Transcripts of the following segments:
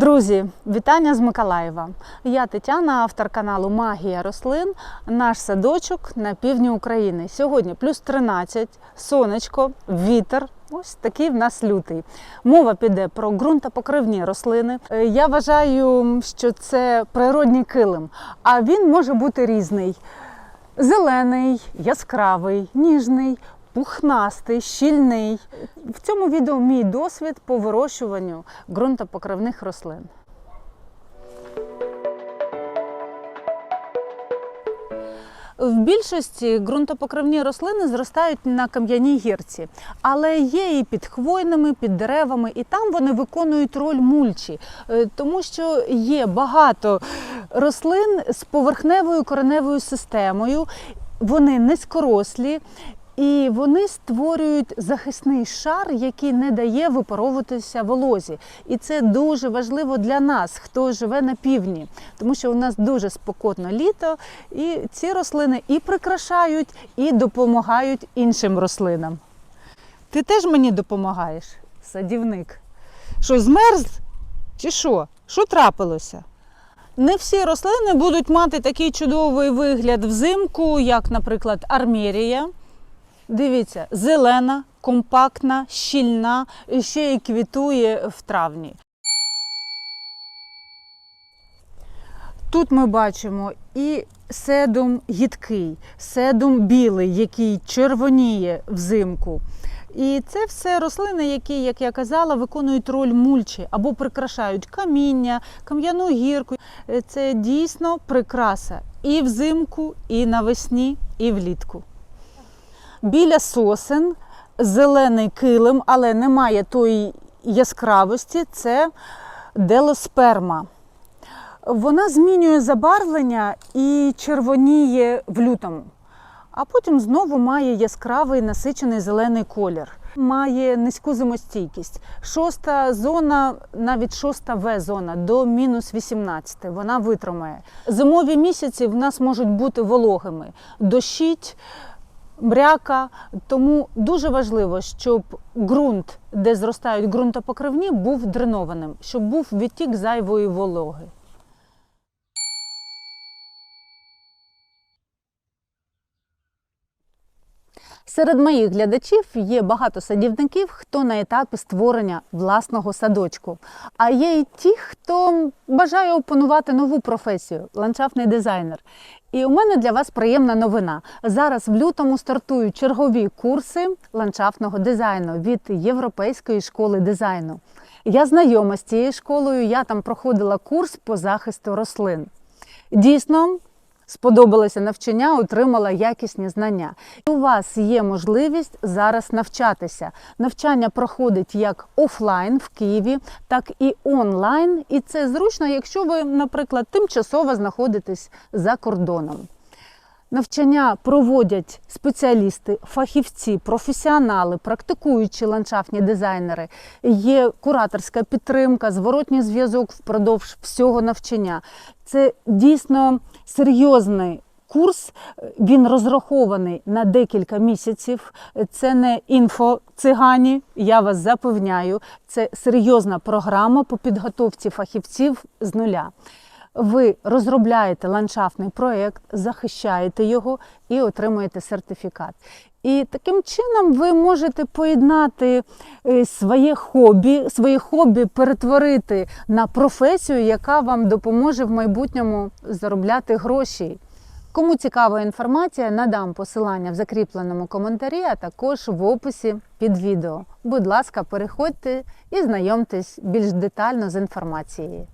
Друзі, вітання з Миколаєва. Я Тетяна, автор каналу Магія рослин. Наш садочок на півдні України. Сьогодні плюс 13, сонечко, вітер. Ось такий в нас лютий. Мова піде про ґрунтопокривні рослини. Е, Я вважаю, що це природній килим, а він може бути різний: зелений, яскравий, ніжний. Пухнастий, щільний. В цьому відео мій досвід по вирощуванню ґрунтопокривних рослин. В більшості ґрунтопокривні рослини зростають на кам'яній гірці, але є і під хвойними, під деревами, і там вони виконують роль мульчі, Е, тому що є багато рослин з поверхневою кореневою системою, вони низькорослі. І вони створюють захисний шар, який не дає випаровуватися волозі. І це дуже важливо для нас, хто живе на півдні, тому що у нас дуже спокотно літо, і ці рослини і прикрашають, і допомагають іншим рослинам. Ти теж мені допомагаєш, садівник. Що змерз чи що? Що трапилося? Не всі рослини будуть мати такий чудовий вигляд взимку, як, наприклад, армерія. Дивіться, зелена, компактна, щільна, ще й квітує в травні. Тут ми бачимо і седум гідкий, седум білий, який червоніє взимку. І це все рослини, які, як я казала, виконують роль мульчі або прикрашають каміння, кам'яну гірку. Це дійсно прикраса і взимку, і навесні, і влітку. Біля сосен зелений килим, але немає тої яскравості, це делосперма. Вона змінює забарвлення і червоніє в лютому, а потім знову має яскравий насичений зелений колір. Має низьку зимостійкість. Шоста зона, навіть шоста В зона до мінус 18. Вона витримає. Зимові місяці в нас можуть бути вологими. Дощить, мряка. Тому дуже важливо, щоб ґрунт, де зростають ґрунтопокривні, був дренованим, щоб був відтік зайвої вологи. Серед моїх глядачів є багато садівників, хто на етапі створення власного садочку. А є й ті, хто бажає опанувати нову професію ландшафтний дизайнер. І у мене для вас приємна новина. Зараз в лютому стартують чергові курси ландшафтного дизайну від Європейської школи дизайну. Я знайома з цією школою, я там проходила курс по захисту рослин. Дійсно, сподобалося навчання, отримала якісні знання. У вас є можливість зараз навчатися. Навчання проходить як офлайн в Києві, так і онлайн. І це зручно, якщо ви, наприклад, тимчасово знаходитесь за кордоном. Навчання проводять спеціалісти, фахівці, професіонали, практикуючі ландшафтні дизайнери. Є кураторська підтримка, зворотній зв'язок впродовж всього навчання. Це дійсно серйозний курс. Він розрахований на декілька місяців. Це не інфо-цигані, я вас запевняю. Це серйозна програма по підготовці фахівців з нуля. Ви розробляєте ландшафтний проєкт, захищаєте його і отримуєте сертифікат. І таким чином ви можете поєднати е, своє хобі, своє хобі перетворити на професію, яка вам допоможе в майбутньому заробляти гроші. Кому цікава інформація, надам посилання в закріпленому коментарі, а також в описі під відео. Будь ласка, переходьте і знайомтесь більш детально з інформацією.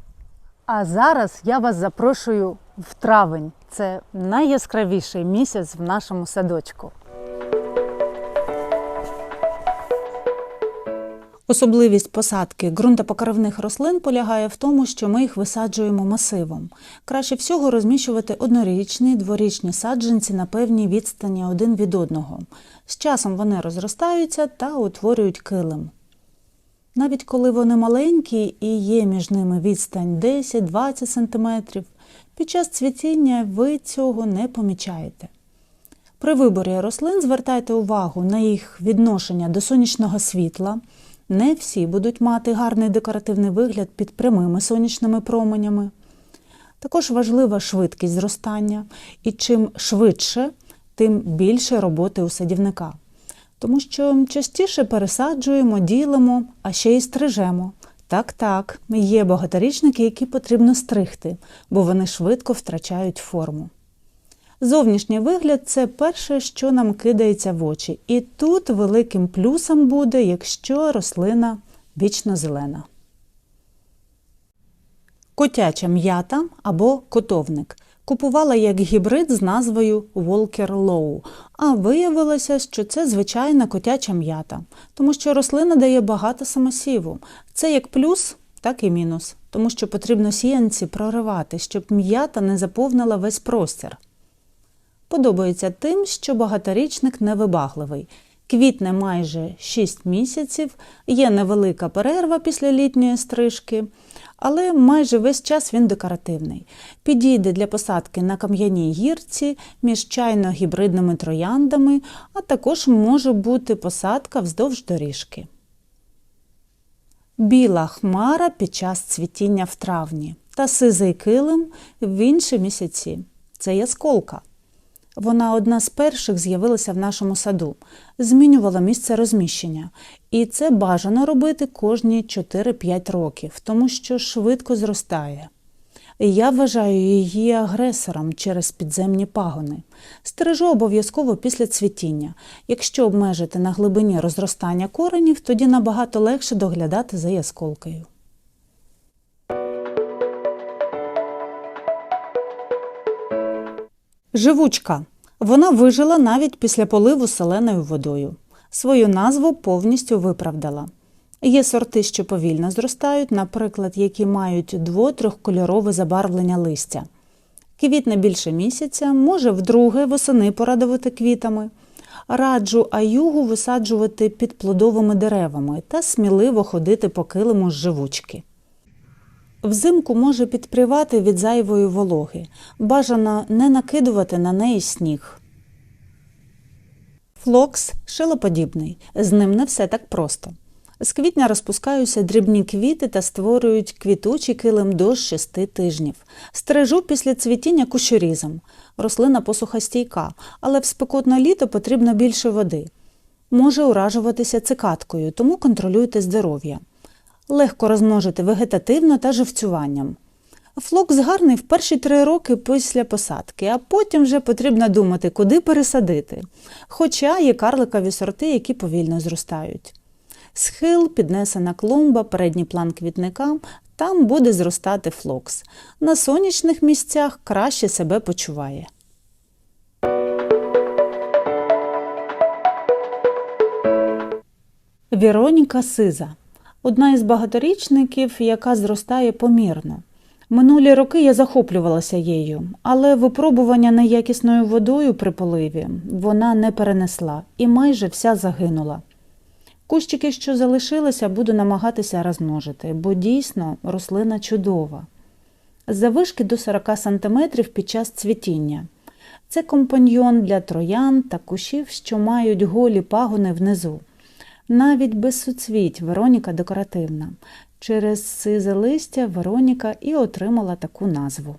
А зараз я вас запрошую в травень. Це найяскравіший місяць в нашому садочку. Особливість посадки ґрунтопокривних рослин полягає в тому, що ми їх висаджуємо масивом. Краще всього розміщувати однорічні, дворічні саджанці на певній відстані один від одного. З часом вони розростаються та утворюють килим. Навіть коли вони маленькі і є між ними відстань 10-20 см, під час цвітіння ви цього не помічаєте. При виборі рослин звертайте увагу на їх відношення до сонячного світла, Не всі будуть мати гарний декоративний вигляд під прямими сонячними променями. Також важлива швидкість зростання, і чим швидше, тим більше роботи у садівника. Тому що частіше пересаджуємо, ділимо, а ще й стрижемо. Так, так, є багаторічники, які потрібно стригти, бо вони швидко втрачають форму. Зовнішній вигляд це перше, що нам кидається в очі, і тут великим плюсом буде, якщо рослина вічно зелена. Котяча м'ята або котовник. Купувала як гібрид з назвою Walker Low, а виявилося, що це звичайна котяча м'ята, тому що рослина дає багато самосіву. Це як плюс, так і мінус, тому що потрібно сіянці проривати, щоб м'ята не заповнила весь простір. Подобається тим, що багаторічник невибагливий. Квітне майже 6 місяців, є невелика перерва після літньої стрижки, але майже весь час він декоративний. Підійде для посадки на кам'яній гірці між чайно-гібридними трояндами, а також може бути посадка вздовж доріжки. Біла хмара під час цвітіння в травні та сизий килим в інші місяці. Це ясколка. Вона одна з перших з'явилася в нашому саду, змінювала місце розміщення. І це бажано робити кожні 4-5 років, тому що швидко зростає. Я вважаю її агресором через підземні пагони. Стережу обов'язково після цвітіння. Якщо обмежити на глибині розростання коренів, тоді набагато легше доглядати за ясколкою. Живучка. Вона вижила навіть після поливу селеною водою. Свою назву повністю виправдала. Є сорти, що повільно зростають, наприклад, які мають дво-трьохкольорове забарвлення листя. Квітне більше місяця, може вдруге восени порадувати квітами. Раджу аюгу висаджувати під плодовими деревами та сміливо ходити по килиму з живучки. Взимку може підпрівати від зайвої вологи. Бажано не накидувати на неї сніг. Флокс шилоподібний. З ним не все так просто. З квітня розпускаються дрібні квіти та створюють квітучий килим до 6 тижнів. Стрижу після цвітіння кущорізом. Рослина посухостійка, але в спекотне літо потрібно більше води. Може уражуватися цикаткою, тому контролюйте здоров'я. Легко розмножити вегетативно та живцюванням. Флокс гарний в перші три роки після посадки, а потім вже потрібно думати, куди пересадити. Хоча є карликові сорти, які повільно зростають. Схил, піднесена клумба, передній план квітника, там буде зростати флокс. На сонячних місцях краще себе почуває. Віроніка Сиза одна із багаторічників, яка зростає помірно. Минулі роки я захоплювалася її, але випробування неякісною водою при поливі вона не перенесла і майже вся загинула. Кущики, що залишилися, буду намагатися розмножити, бо дійсно рослина чудова. Завишки до 40 см під час цвітіння. Це компаньйон для троян та кущів, що мають голі пагони внизу. Навіть без суцвіть Вероніка декоративна. Через сизе листя Вероніка і отримала таку назву.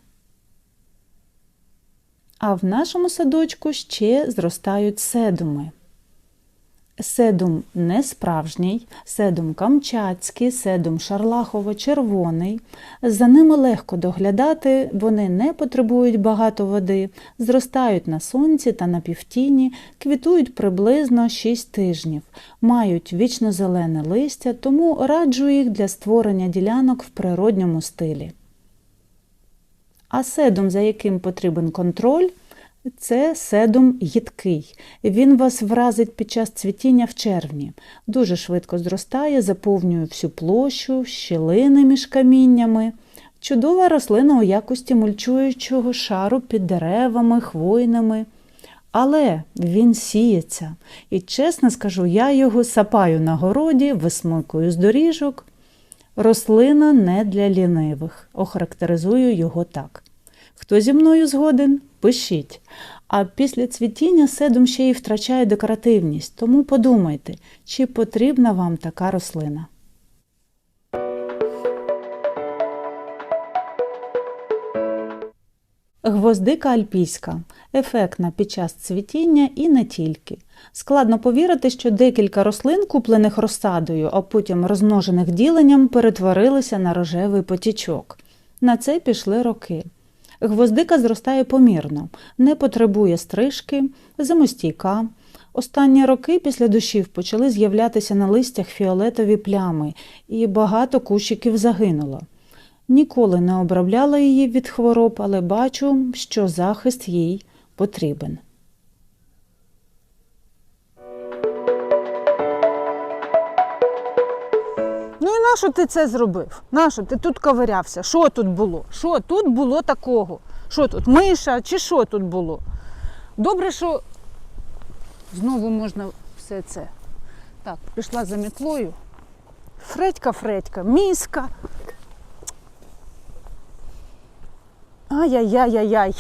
А в нашому садочку ще зростають седуми. Седум не справжній, седум камчатський, седум шарлахово-червоний. За ними легко доглядати, вони не потребують багато води, зростають на сонці та на півтіні, квітують приблизно 6 тижнів, мають вічно зелене листя, тому раджу їх для створення ділянок в природньому стилі. А седум, за яким потрібен контроль, це седум їдкий. Він вас вразить під час цвітіння в червні. Дуже швидко зростає, заповнює всю площу, щілини між каміннями. Чудова рослина у якості мульчуючого шару під деревами, хвойними. Але він сіється. І чесно скажу, я його сапаю на городі, висмикую з доріжок. Рослина не для лінивих. Охарактеризую його так. Хто зі мною згоден, пишіть. А після цвітіння седум ще й втрачає декоративність, тому подумайте, чи потрібна вам така рослина. Гвоздика альпійська ефектна під час цвітіння і не тільки. Складно повірити, що декілька рослин, куплених розсадою, а потім розмножених діленням, перетворилися на рожевий потічок. На це пішли роки. Гвоздика зростає помірно, не потребує стрижки, зимостійка. Останні роки після душів почали з'являтися на листях фіолетові плями, і багато кущиків загинуло. Ніколи не обробляла її від хвороб, але бачу, що захист їй потрібен. Нащо ти це зробив? Нащо ти тут ковирявся? Що тут було? Що тут було такого? Що тут? Миша чи що тут було? Добре, що знову можна все це. Так, пішла за мітлою. Фредька, Фредька, міска. Ай-яй-яй-яй-яй.